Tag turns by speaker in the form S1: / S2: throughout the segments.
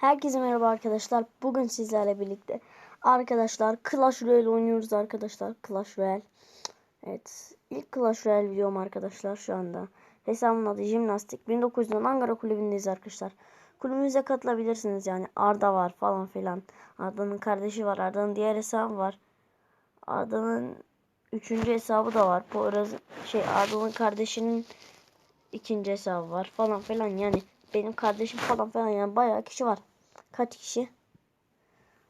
S1: Herkese merhaba arkadaşlar. Bugün sizlerle birlikte arkadaşlar Clash Royale oynuyoruz arkadaşlar. Clash Royale. Evet. ilk Clash Royale videom arkadaşlar şu anda. Hesabımın adı Jimnastik. 1900'den Ankara kulübündeyiz arkadaşlar. Kulübümüze katılabilirsiniz yani. Arda var falan filan. Arda'nın kardeşi var. Arda'nın diğer hesabı var. Arda'nın üçüncü hesabı da var. Poyraz şey Arda'nın kardeşinin ikinci hesabı var falan filan yani benim kardeşim falan falan yani bayağı kişi var. Kaç kişi?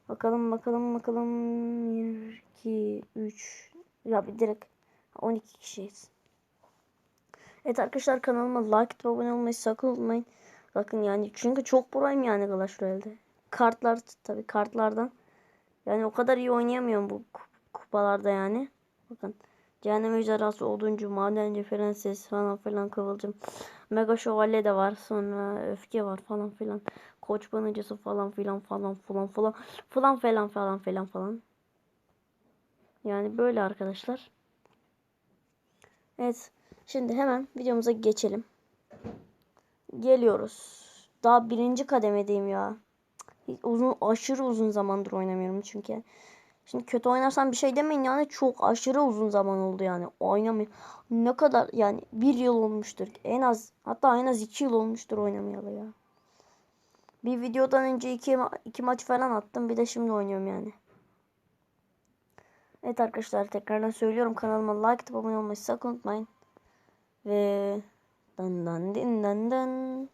S1: Bakalım bakalım bakalım 1 2 3 ya bir direkt 12 kişiyiz. Evet arkadaşlar kanalıma like atıp abone olmayı sakın unutmayın. Bakın yani çünkü çok burayım yani Clash Royale'de. Kartlar tabi kartlardan. Yani o kadar iyi oynayamıyorum bu kupalarda yani. Bakın. Cehennem ejderhası, oduncu, madenci, prenses falan filan kıvılcım. Mega şövalye de var. Sonra öfke var falan filan. Koç banıcısı falan filan falan falan falan falan falan falan filan falan. Yani böyle arkadaşlar. Evet. Şimdi hemen videomuza geçelim. Geliyoruz. Daha birinci kademedeyim ya. Uzun aşırı uzun zamandır oynamıyorum çünkü. Şimdi kötü oynarsam bir şey demeyin yani çok aşırı uzun zaman oldu yani oynamıyor. Ne kadar yani bir yıl olmuştur en az hatta en az iki yıl olmuştur oynamayalı ya. Bir videodan önce iki, iki maç falan attım bir de şimdi oynuyorum yani. Evet arkadaşlar tekrardan söylüyorum kanalıma like atıp abone olmayı sakın unutmayın. Ve dan dan din dan dan.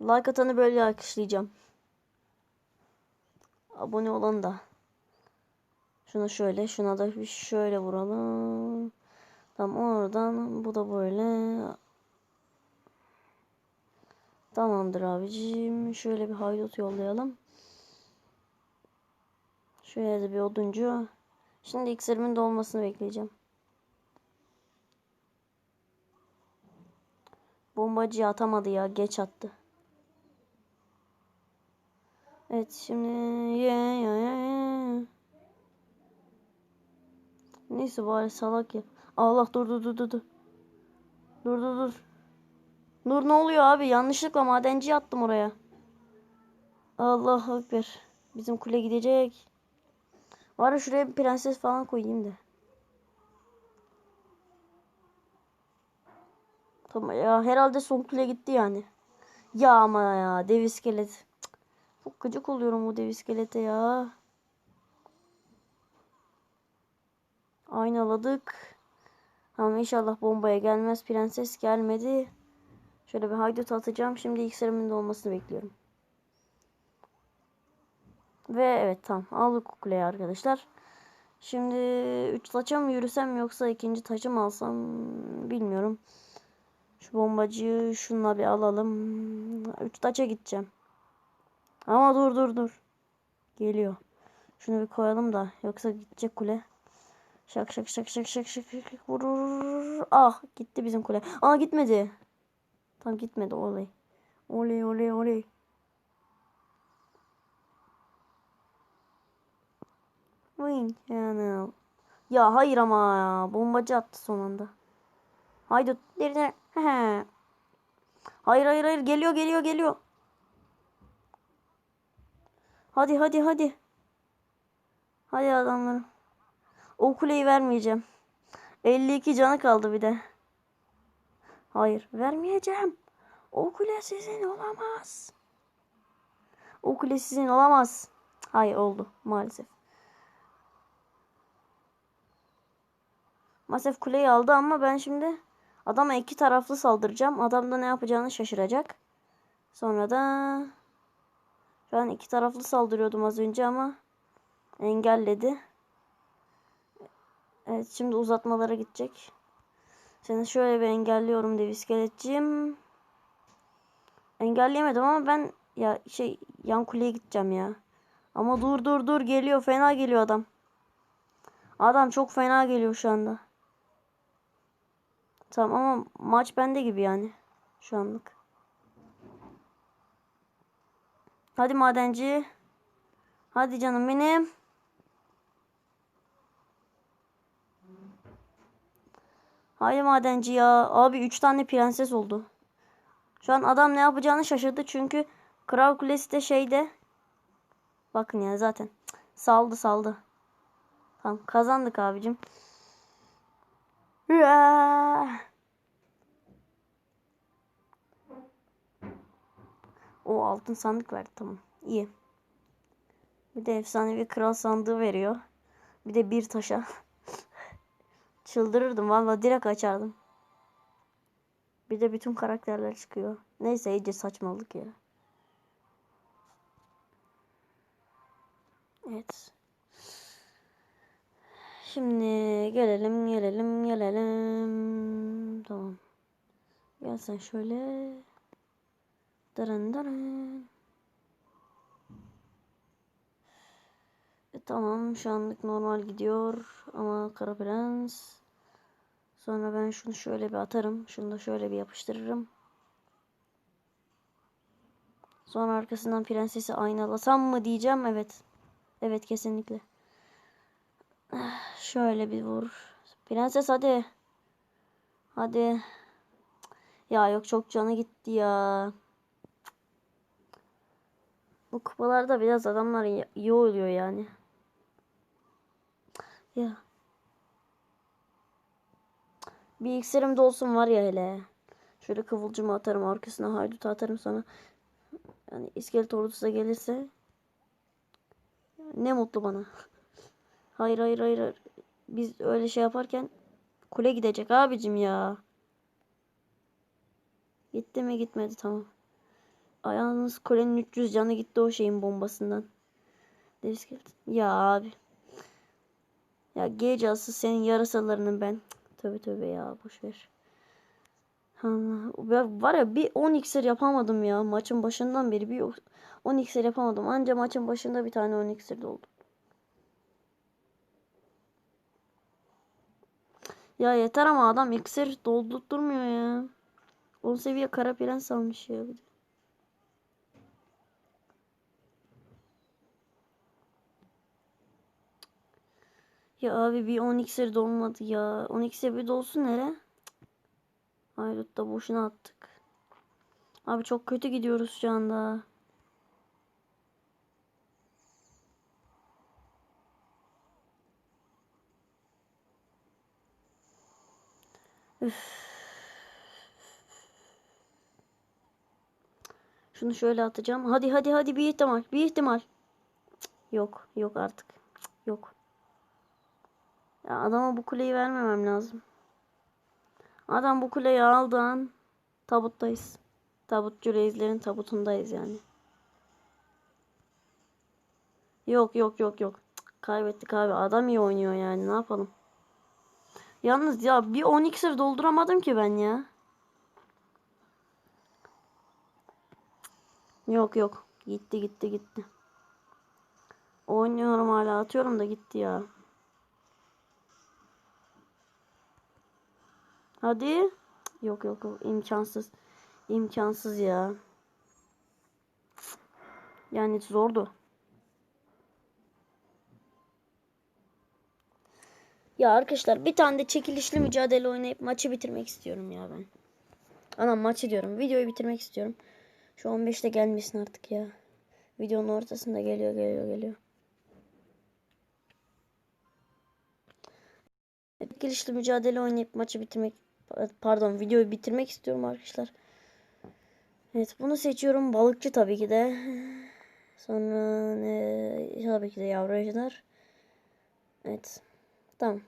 S1: Like atanı böyle alkışlayacağım. Abone olan da. Şuna şöyle, şuna da şöyle vuralım. Tam oradan bu da böyle. Tamamdır abicim. Şöyle bir haydut yollayalım. Şöyle de bir oduncu. Şimdi iksirimin dolmasını bekleyeceğim. Bombacı atamadı ya. Geç attı. Evet şimdi ye ye ye. Neyse bari salak ya. Allah dur dur dur dur dur. Dur dur Dur ne oluyor abi? Yanlışlıkla madenci attım oraya. Allah ekber. Bizim kule gidecek. Var ya şuraya bir prenses falan koyayım da. Tamam ya herhalde son kule gitti yani. Ya ama ya dev iskelet. Çok gıcık oluyorum bu dev iskelete ya. Aynaladık. Ama inşallah bombaya gelmez. Prenses gelmedi. Şöyle bir haydut atacağım. Şimdi iksirimin olmasını bekliyorum. Ve evet tamam aldık kuleyi arkadaşlar. Şimdi 3 taça mı yürüsem yoksa ikinci taçı mı alsam bilmiyorum. Şu bombacıyı şunla bir alalım. 3 taça gideceğim. Ama dur dur dur. Geliyor. Şunu bir koyalım da yoksa gidecek kule. Şak şak şak şak şak şak şak vurur. Ah gitti bizim kule. Aa gitmedi. Tam gitmedi oley. Oley oley oley. Win yani. Ya hayır ama ya. Bombacı attı son anda. Haydi. Hayır hayır hayır geliyor geliyor geliyor. Hadi hadi hadi. Hadi adamlarım. O kuleyi vermeyeceğim. 52 canı kaldı bir de. Hayır vermeyeceğim. O kule sizin olamaz. O kule sizin olamaz. Hayır oldu maalesef. Maalesef kuleyi aldı ama ben şimdi adama iki taraflı saldıracağım. Adam da ne yapacağını şaşıracak. Sonra da şu an iki taraflı saldırıyordum az önce ama engelledi. Evet şimdi uzatmalara gidecek. Seni şöyle bir engelliyorum dev iskeletciğim. Engelleyemedim ama ben ya şey yan kuleye gideceğim ya. Ama dur dur dur geliyor fena geliyor adam. Adam çok fena geliyor şu anda. Tamam ama maç bende gibi yani. Şu anlık. Hadi madenci. Hadi canım benim. Haydi madenci ya. Abi 3 tane prenses oldu. Şu an adam ne yapacağını şaşırdı çünkü Kral Kulesi de şeyde. Bakın ya zaten. Saldı saldı. Tamam kazandık abicim. O altın sandık verdi tamam. İyi. Bir de efsanevi kral sandığı veriyor. Bir de bir taşa. Çıldırırdım valla direkt açardım. Bir de bütün karakterler çıkıyor. Neyse iyice saçmalık ya. Evet. Şimdi gelelim gelelim gelelim. Tamam. Gel sen şöyle. Darın darın. E, tamam şu anlık normal gidiyor ama Kara Prens. Sonra ben şunu şöyle bir atarım. Şunu da şöyle bir yapıştırırım. Sonra arkasından prensesi aynalasam mı diyeceğim. Evet. Evet kesinlikle. Ah, Şöyle bir vur. Prenses hadi. Hadi. Ya yok çok canı gitti ya. Bu kupalarda biraz adamlar iyi- oluyor yani. Ya. Bir iksirim de olsun var ya hele. Şöyle kıvılcımı atarım arkasına haydutu atarım sonra. Yani iskelet ordusu da gelirse. Ne mutlu bana. Hayır hayır hayır. Biz öyle şey yaparken kule gidecek abicim ya. Gitti mi gitmedi tamam. Ayağınız kulenin 300 canı gitti o şeyin bombasından. İskelet. Ya abi. Ya gece asıl senin yarasalarının ben. Tövbe tövbe ya boş ver. Ben var ya bir 10 iksir yapamadım ya. Maçın başından beri bir 10 iksir yapamadım. Anca maçın başında bir tane 10 iksir doldu. Ya yeter ama adam iksir doldurtturmuyor ya. 10 seviye kara prens almış ya bir de. Ya abi bir 10 iksir dolmadı ya. 10 iksir bir dolsun nere? Haydut da boşuna attık. Abi çok kötü gidiyoruz şu anda. Üf. Şunu şöyle atacağım. Hadi hadi hadi bir ihtimal. Bir ihtimal. Cık, Yok. Yok artık. Cık, Yok. Ya adama bu kuleyi vermemem lazım. Adam bu kuleyi aldığı an tabuttayız. Tabutçu reislerin tabutundayız yani. Yok yok yok yok. Cık, Kaybettik abi. Adam iyi oynuyor yani. Ne yapalım? Yalnız ya bir 10 iksir dolduramadım ki ben ya. Yok yok. Gitti gitti gitti. Oynuyorum hala atıyorum da gitti ya. Hadi. Yok yok yok imkansız. İmkansız ya. Yani zordu. Ya arkadaşlar bir tane de çekilişli mücadele oynayıp maçı bitirmek istiyorum ya ben. Anam maçı diyorum. Videoyu bitirmek istiyorum. Şu 15'te gelmesin artık ya. Videonun ortasında geliyor geliyor geliyor. Çekilişli mücadele oynayıp maçı bitirmek pardon videoyu bitirmek istiyorum arkadaşlar. Evet bunu seçiyorum. Balıkçı tabii ki de. Sonra ne? Tabii ki de yavru ejder. Evet. Tamam.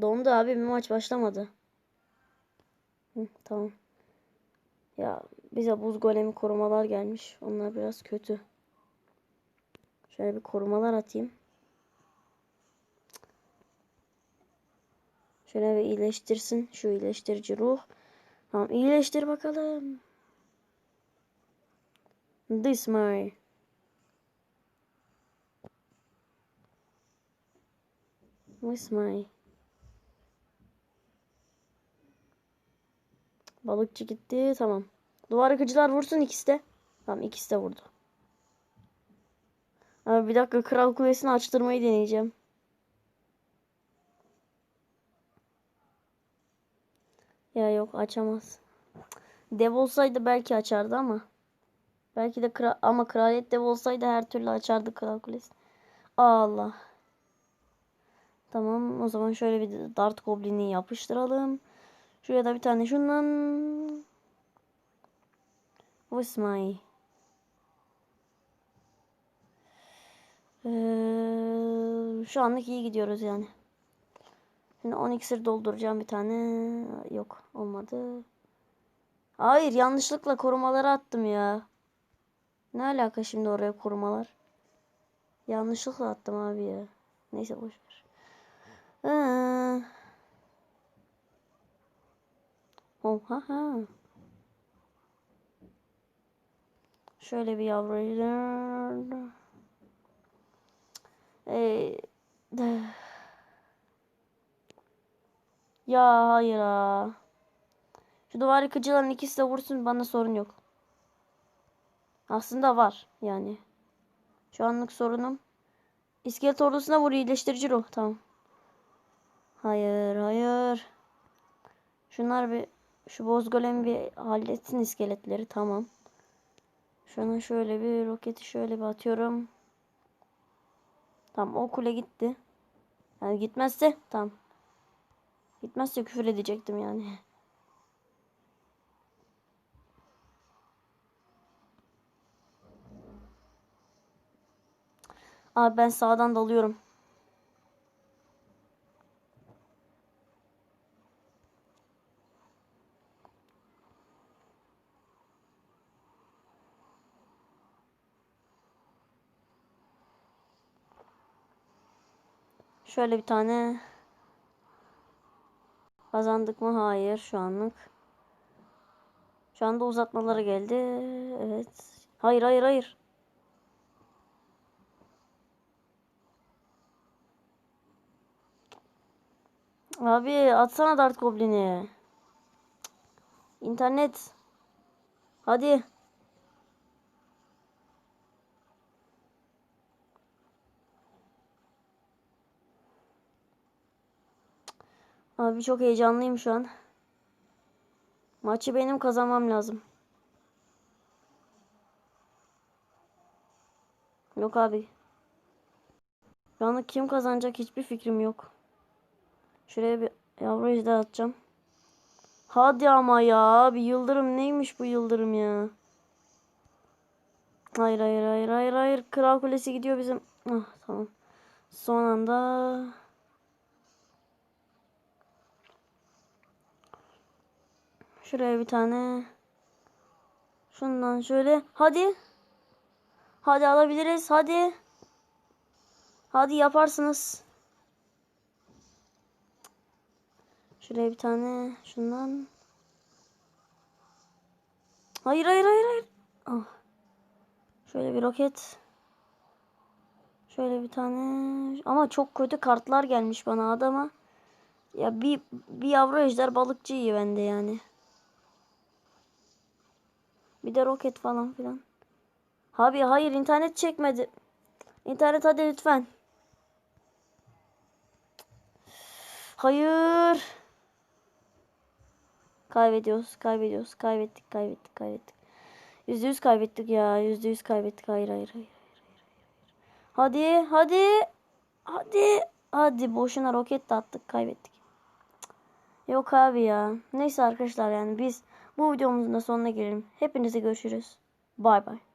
S1: Dondu abi bir maç başlamadı. Hı, tamam. Ya bize buz golemi korumalar gelmiş. Onlar biraz kötü. Şöyle bir korumalar atayım. Şöyle bir iyileştirsin. Şu iyileştirici ruh. Tamam iyileştir bakalım. This my. This my. Balıkçı gitti. Tamam. Duvar yıkıcılar vursun ikisi de. Tamam ikisi de vurdu. Abi bir dakika kral kulesini açtırmayı deneyeceğim. Ya yok açamaz. Dev olsaydı belki açardı ama. Belki de kral ama kraliyet dev olsaydı her türlü açardı kral kulesi. Allah. Tamam o zaman şöyle bir dart goblini yapıştıralım. Şuraya da bir tane şundan. Vısmay. Ee, şu anlık iyi gidiyoruz yani. Şimdi 10 iksir dolduracağım bir tane. Yok olmadı. Hayır yanlışlıkla korumaları attım ya. Ne alaka şimdi oraya korumalar? Yanlışlıkla attım abi ya. Neyse boş ver. Ee. Oha ha. Şöyle bir yavru. Ee. Ya hayır ha. Şu duvar yıkıcıların ikisi de vursun bana sorun yok. Aslında var yani. Şu anlık sorunum. İskelet ordusuna vur iyileştirici ruh. Tamam. Hayır hayır. Şunlar bir şu boz golemi bir halletsin iskeletleri. Tamam. Şuna şöyle bir roketi şöyle bir atıyorum. Tamam o kule gitti. Yani gitmezse tamam. Gitmezse küfür edecektim yani. Abi ben sağdan dalıyorum. Şöyle bir tane kazandık mı? Hayır şu anlık. Şu anda uzatmalara geldi. Evet. Hayır hayır hayır. Abi atsana Dart Goblin'i. İnternet. Hadi. Abi çok heyecanlıyım şu an. Maçı benim kazanmam lazım. Yok abi. Şu anda kim kazanacak hiçbir fikrim yok. Şuraya bir yavru ejder atacağım. Hadi ama ya. Bir yıldırım neymiş bu yıldırım ya. Hayır hayır hayır hayır hayır. Kral kulesi gidiyor bizim. Ah tamam. Son anda. Şuraya bir tane. Şundan şöyle. Hadi. Hadi alabiliriz. Hadi. Hadi yaparsınız. Şuraya bir tane şundan. Hayır hayır hayır hayır. Ah. Şöyle bir roket. Şöyle bir tane. Ama çok kötü kartlar gelmiş bana adama. Ya bir, bir yavru ejder balıkçı iyi bende yani. Bir de roket falan filan. Abi hayır internet çekmedi. İnternet hadi lütfen. Hayır. Kaybediyoruz, kaybediyoruz, kaybettik, kaybettik, kaybettik. Yüzde yüz kaybettik ya, yüzde yüz kaybettik. Hayır, hayır, hayır, hayır, hayır, hayır. Hadi, hadi, hadi, hadi. Boşuna roket de attık, kaybettik. Yok abi ya. Neyse arkadaşlar yani biz bu videomuzun da sonuna gelelim. Hepinize görüşürüz. Bay bay.